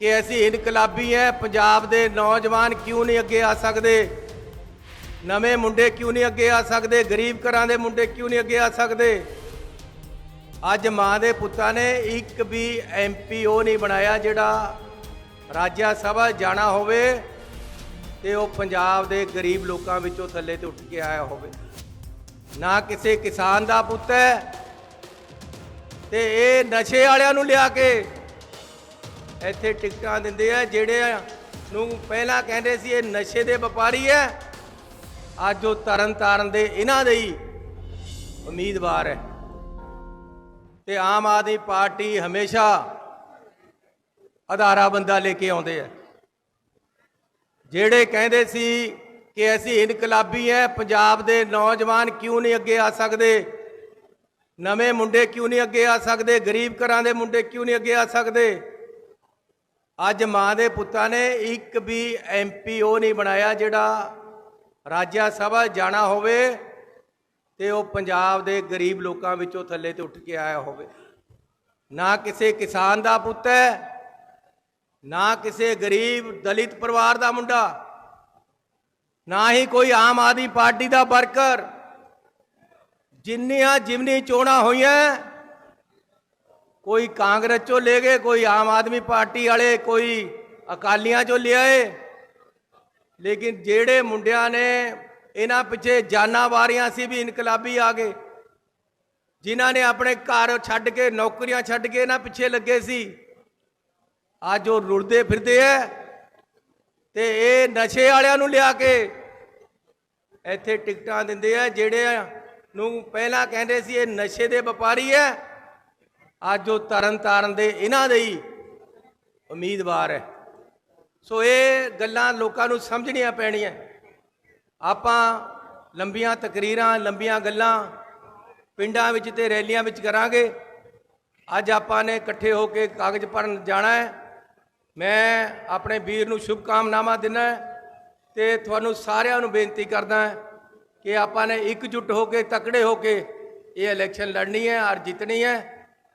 ਕਿ ਅਸੀਂ ਇਨਕਲਾਬੀ ਹੈ ਪੰਜਾਬ ਦੇ ਨੌਜਵਾਨ ਕਿਉਂ ਨਹੀਂ ਅੱਗੇ ਆ ਸਕਦੇ? ਨਵੇਂ ਮੁੰਡੇ ਕਿਉਂ ਨਹੀਂ ਅੱਗੇ ਆ ਸਕਦੇ? ਗਰੀਬ ਘਰਾਂ ਦੇ ਮੁੰਡੇ ਕਿਉਂ ਨਹੀਂ ਅੱਗੇ ਆ ਸਕਦੇ? ਅੱਜ ਮਾਂ ਦੇ ਪੁੱਤਾਂ ਨੇ ਇੱਕ ਵੀ ਐਮਪੀ ਉਹ ਨਹੀਂ ਬਣਾਇਆ ਜਿਹੜਾ ਰਾਜਿਆ ਸਭਾ ਜਾਣਾ ਹੋਵੇ ਤੇ ਉਹ ਪੰਜਾਬ ਦੇ ਗਰੀਬ ਲੋਕਾਂ ਵਿੱਚੋਂ ਥੱਲੇ ਤੇ ਉੱਠ ਕੇ ਆਇਆ ਹੋਵੇ। ਨਾ ਕਿਸੇ ਕਿਸਾਨ ਦਾ ਪੁੱਤ ਹੈ ਤੇ ਇਹ ਨਸ਼ੇ ਵਾਲਿਆਂ ਨੂੰ ਲਿਆ ਕੇ ਇੱਥੇ ਟਿਕਟਾਂ ਦਿੰਦੇ ਆ, ਜਿਹੜੇ ਨੂੰ ਪਹਿਲਾਂ ਕਹਿੰਦੇ ਸੀ ਇਹ ਨਸ਼ੇ ਦੇ ਵਪਾਰੀ ਹੈ ਅੱਜ ਉਹ ਤਰਨ ਤਾਰਨ ਦੇ ਇਹਨਾਂ ਦੇ ਹੀ ਉਮੀਦਵਾਰ ਹੈ ਤੇ ਆਮ ਆਦਮੀ ਪਾਰਟੀ ਹਮੇਸ਼ਾ ਆਧਾਰਾ ਬੰਦਾ ਲੈ ਕੇ ਆਉਂਦੇ ਆ ਜਿਹੜੇ ਕਹਿੰਦੇ ਸੀ ਕਿ ਅਸੀਂ ਇਨਕਲਾਬੀ ਹੈ ਪੰਜਾਬ ਦੇ ਨੌਜਵਾਨ ਕਿਉਂ ਨਹੀਂ ਅੱਗੇ ਆ ਸਕਦੇ? ਨਵੇਂ ਮੁੰਡੇ ਕਿਉਂ ਨਹੀਂ ਅੱਗੇ ਆ ਸਕਦੇ? ਗਰੀਬ ਘਰਾਂ ਦੇ ਮੁੰਡੇ ਕਿਉਂ ਨਹੀਂ ਅੱਗੇ ਆ ਸਕਦੇ? ਅੱਜ ਮਾਂ ਦੇ ਪੁੱਤਾਂ ਨੇ ਇੱਕ ਵੀ ਐਮਪੀ ਉਹ ਨਹੀਂ ਬਣਾਇਆ ਜਿਹੜਾ ਰਾਜਿਆ ਸਭਾ ਜਾਣਾ ਹੋਵੇ ਤੇ ਉਹ ਪੰਜਾਬ ਦੇ ਗਰੀਬ ਲੋਕਾਂ ਵਿੱਚੋਂ ਥੱਲੇ ਤੇ ਉੱਠ ਕੇ ਆਇਆ ਹੋਵੇ। ਨਾ ਕਿਸੇ ਕਿਸਾਨ ਦਾ ਪੁੱਤ ਹੈ, ਨਾ ਕਿਸੇ ਗਰੀਬ ਦਲਿਤ ਪਰਿਵਾਰ ਦਾ ਮੁੰਡਾ, ਨਾ ਹੀ ਕੋਈ ਆਮ ਆਦਮੀ ਪਾਰਟੀ ਦਾ ਵਰਕਰ। ਜਿੰਨੀਆਂ ਜਿਮਨੀ ਚੋਣਾਂ ਹੋਈਆਂ ਕੋਈ ਕਾਂਗਰਸ ਚੋਂ ਲੈ ਗਏ, ਕੋਈ ਆਮ ਆਦਮੀ ਪਾਰਟੀ ਵਾਲੇ, ਕੋਈ ਅਕਾਲੀਆਂ ਚੋਂ ਲਿਆਏ ਲੇਕਿਨ ਜਿਹੜੇ ਮੁੰਡਿਆਂ ਨੇ ਇਹਨਾਂ ਪਿੱਛੇ ਜਾਨਾਂ ਵਾਰੀਆਂ ਸੀ ਵੀ ਇਨਕਲਾਬੀ ਆ ਗਏ, ਜਿਨ੍ਹਾਂ ਨੇ ਆਪਣੇ ਘਰ ਛੱਡ ਕੇ, ਨੌਕਰੀਆਂ ਛੱਡ ਕੇ ਇਹਨਾਂ ਪਿੱਛੇ ਲੱਗੇ ਸੀ, ਅੱਜ ਉਹ ਰੁੜਦੇ ਫਿਰਦੇ ਐ ਤੇ ਇਹ ਨਸ਼ੇ ਵਾਲਿਆਂ ਨੂੰ ਲਿਆ ਕੇ ਇੱਥੇ ਟਿਕਟਾਂ ਦਿੰਦੇ ਆ ਜਿਹੜੇ ਨੂੰ ਪਹਿਲਾਂ ਕਹਿੰਦੇ ਸੀ ਇਹ ਨਸ਼ੇ ਦੇ ਵਪਾਰੀ ਐ। ਅੱਜ ਉਹ ਤਰਨ ਤਾਰਨ ਦੇ ਇਹਨਾਂ ਦੇ ਹੀ ਉਮੀਦਵਾਰ ਹੈ। ਸੋ ਇਹ ਗੱਲਾਂ ਲੋਕਾਂ ਨੂੰ ਸਮਝਣੀਆਂ ਪੈਣੀਆਂ। ਆਪਾਂ ਲੰਬੀਆਂ ਤਕਰੀਰਾਂ, ਲੰਬੀਆਂ ਗੱਲਾਂ ਪਿੰਡਾਂ ਵਿੱਚ ਤੇ ਰੈਲੀਆਂ ਵਿੱਚ ਕਰਾਂਗੇ। ਅੱਜ ਆਪਾਂ ਨੇ ਇਕੱਠੇ ਹੋ ਕੇ ਕਾਗਜ਼ ਭਰਨ ਜਾਣਾ ਹੈ। ਮੈਂ ਆਪਣੇ ਵੀਰ ਨੂੰ ਸ਼ੁਭ ਕਾਮਨਾਵਾਂ ਦਿੰਦਾ ਤੇ ਤੁਹਾਨੂੰ ਸਾਰਿਆਂ ਨੂੰ ਬੇਨਤੀ ਕਰਦਾ ਕਿ ਆਪਾਂ ਨੇ ਇਕਜੁੱਟ ਹੋ ਕੇ, ਤਕੜੇ ਹੋ ਕੇ ਇਹ ਇਲੈਕਸ਼ਨ ਲੜਨੀ ਹੈ ਔਰ ਜਿੱਤਣੀ ਹੈ।